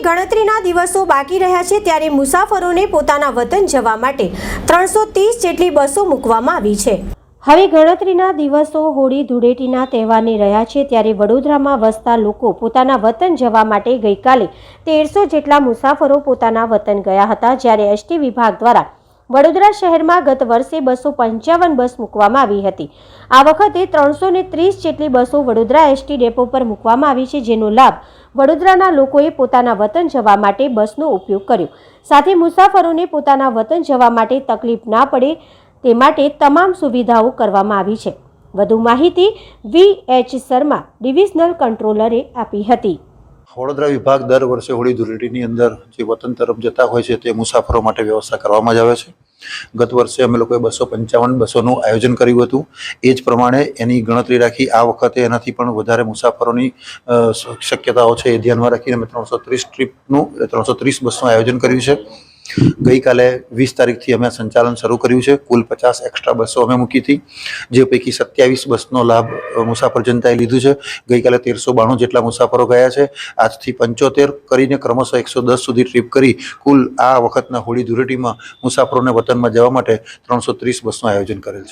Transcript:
ગણતરીના દિવસો બાકી રહ્યા છે ત્યારે મુસાફરોને પોતાના વતન જવા માટે ત્રણસો ત્રીસ જેટલી બસો મૂકવામાં આવી છે. હવે ગણતરીના દિવસો હોળી ધૂળેટીના તહેવારની રહ્યા છે ત્યારે વડોદરામાં વસતા લોકો પોતાના વતન જવા માટે ગઈકાલે તેરસો જેટલા મુસાફરો પોતાના વતન ગયા હતા જ્યારે એસટી વિભાગ દ્વારા વડોદરા શહેરમાં ગત વર્ષે બસો પંચાવન બસ મૂકવામાં આવી હતી. આ વખતે ત્રણસો ને ત્રીસ જેટલી બસો વડોદરા એસટી ડેપો પર મૂકવામાં આવી છે, જેનો લાભ વડોદરાના લોકોએ પોતાના વતન જવા માટે બસનો ઉપયોગ કર્યો. સાથે મુસાફરોને પોતાના વતન જવા માટે તકલીફ ના પડે તે માટે તમામ સુવિધાઓ કરવામાં આવી છે. વધુ માહિતી વી એચ શર્મા, ડિવિઝનલ કંટ્રોલરે આપી હતી. વડોદરા વિભાગ દર વર્ષે હોળી ધૂળેટીની અંદર જે વતન તરફ જતા હોય છે તે મુસાફરો માટે વ્યવસ્થા કરવામાં જ આવે છે. ગત વર્ષે અમે લોકોએ બસો પંચાવન બસોનું આયોજન કર્યું હતું. એ જ પ્રમાણે એની ગણતરી રાખી આ વખતે એનાથી પણ વધારે મુસાફરોની શક્યતાઓ છે એ ધ્યાનમાં રાખીને અમે ત્રણસો ત્રીસ ટ્રીપનું, ત્રણસો ત્રીસ બસનું આયોજન કર્યું છે. ગઈકાલે વીસ તારીખથી અમે સંચાલન શરૂ કર્યું છે. કુલ પચાસ એક્સ્ટ્રા બસો અમે મૂકી હતી, જે પૈકી સત્યાવીસ બસનો લાભ મુસાફર જનતાએ લીધું છે. ગઈકાલે તેરસો બાણું જેટલા મુસાફરો ગયા છે. આજથી પંચોતેર કરીને ક્રમશઃ એકસો દસ સુધી ટ્રીપ કરી કુલ આ વખતના હોળી ધૂળેટીમાં મુસાફરોને વતનમાં જવા માટે ત્રણસો ત્રીસ બસનું આયોજન કરેલ છે.